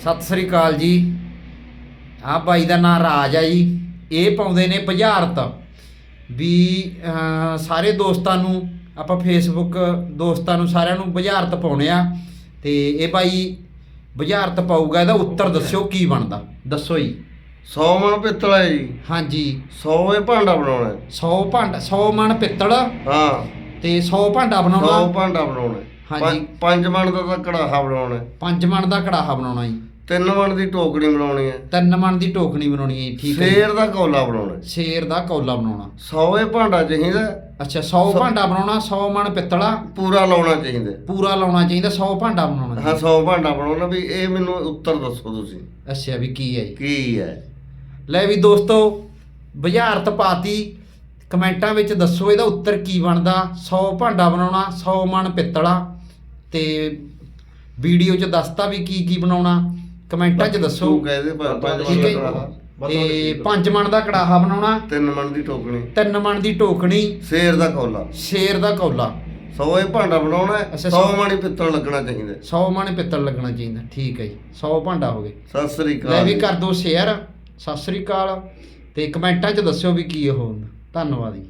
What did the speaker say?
ਸਤਿ ਸ੍ਰੀ ਅਕਾਲ ਜੀ। ਆ ਬਾਈ ਦਾ ਨਾਮ ਰਾਜ ਆ ਜੀ। ਇਹ ਪਾਉਂਦੇ ਨੇ ਬੁਝਾਰਤ। ਵੀ ਸਾਰੇ ਦੋਸਤਾਂ ਨੂੰ ਆਪਾਂ ਫੇਸਬੁੱਕ ਦੋਸਤਾਂ ਨੂੰ ਸਾਰਿਆਂ ਨੂੰ ਬੁਝਾਰਤ ਪਾਉਣੇ ਆ। ਤੇ ਇਹ ਬਾਈ ਬੁਝਾਰਤ ਪਾਊਗਾ ਇਹਦਾ ਉੱਤਰ ਦੱਸਿਓ ਕੀ ਬਣਦਾ। ਦੱਸੋ ਜੀ। 100 ਮਣ ਪਿੱਤਲ ਹੈ ਜੀ। ਹਾਂਜੀ। 100 ਇਹ ਭਾਂਡਾ ਬਣਾਉਣਾ ਹੈ। 100 ਭਾਂਡਾ 100 ਮਣ ਪਿੱਤਲ। ਹਾਂ। ਤੇ 100 ਭਾਂਡਾ 100 ਬਣਾਉਣਾ ਭਾਂਡਾ ਬਣਾਉਣਾ ਹੈ। ਹਾਂਜੀ। ਪੰਜ- ਪੰਜ ਮਣ ਦਾ ਤਾਂ ਕੜਾਹਾ ਬਣਾਉਣਾ ਹੈ। 5 ਮਣ ਦਾ ਕੜਾਹਾ ਬਣਾਉਣਾ ਜੀ। ਤਿੰਨ ਮਣ ਦੀ ਟੋਕਰੀ ਬਣਾਉਣੀ ਹੈ। 3 ਮਣ ਦੀ ਟੋਕਣੀ ਬਣਾਉਣੀ ਹੈ ਠੀਕ ਹੈ। ਸ਼ੇਰ ਦਾ ਕੌਲਾ ਬਣਾਉਣਾ। ਸ਼ੇਰ ਦਾ ਕੌਲਾ ਬਣਾਉਣਾ। 100 ਇਹ ਭਾਂਡਾ ਚਾਹੀਦਾ। ਅੱਛਾ 100 ਭਾਂਡਾ ਬਣਾਉਣਾ 100 ਮਣ ਪਿੱਤਲਾ? ਪੂਰਾ ਲਾਉਣਾ ਚਾਹੀਦਾ। ਪੂਰਾ ਲਾਉਣਾ ਚਾਹੀਦਾ 100 ਭਾਂਡਾ ਬਣਾਉਣਾ ਹਾਂ 100 ਭਾਂਡਾ ਬਣਾਉਣਾ ਵੀ ਇਹ ਮੈਨੂੰ ਉੱਤਰ ਦੱਸੋ ਤੁਸੀਂ। ਅੱਛਾ ਵੀ ਕੀ ਹੈ ਜੀ? ਕੀ ਹੈ? ਲੈ ਵੀ ਦੋਸਤੋ ਬੁਝਾਰਤ ਪਾਤੀ ਕਮੈਂਟਾਂ ਵਿੱਚ ਦੱਸੋ ਇਹਦਾ ਉੱਤਰ ਕੀ ਬਣਦਾ। 100 ਭਾਂਡਾ ਬਣਾਉਣਾ 100 ਮਣ ਪਿੱਤਲਾ। ਤੇ ਵੀਡੀਓ 'ਚ ਦੱਸਤਾ ਵੀ ਕੀ ਕੀ ਬਣਾਉਣਾ। ਕਮੈਂਟਾਂ 'ਚ ਦੱਸੋ। ਤੂੰ ਕਹਿ ਦੇ ਪੰਜ ਪੰਜ ਠੀਕ ਮਣ ਹੈ ਦਾ ਕੜਾਹਾ। ਤੇ 5 ਮਣ ਦਾ ਕੜਾਹਾ ਬਣਾਉਣਾ। ਤਿੰਨ ਮਣ ਦੀ ਟੋਕਰੀ 3 ਮਣ ਦੀ ਟੋਕਣੀ। ਸ਼ੇਰ ਦਾ ਕੌਲਾ। ਸ਼ੇਰ ਦਾ ਕੌਲਾ। 100 ਇਹ ਭਾਂਡਾ ਬਣਾਉਣਾ ਹੈ, ਅੱਛਾ, 100 ਸੌ- ਮਣੀ ਪਿੱਤਲ ਲੱਗਣਾ ਚਾਹੀਦਾ ਹੈ। 100 ਮਣ ਪਿੱਤਲ ਲੱਗਣਾ ਚਾਹੀਦਾ ਠੀਕ ਹੈ ਜੀ। 100 ਭਾਂਡਾ ਹੋ ਗਏ। ਸਤਿ ਸ੍ਰੀ ਅਕਾਲ ਲੈ ਵੀ ਜੀ। ਕਰ ਦਿਓ ਸ਼ੇਅਰ। ਸਤਿ ਸ੍ਰੀ ਅਕਾਲ। ਤੇ ਕਮੈਂਟਾਂ 'ਚ ਦੱਸਿਓ ਵੀ ਕੀ ਉਹ ਹੁੰਦਾ। ਧੰਨਵਾਦ ਜੀ।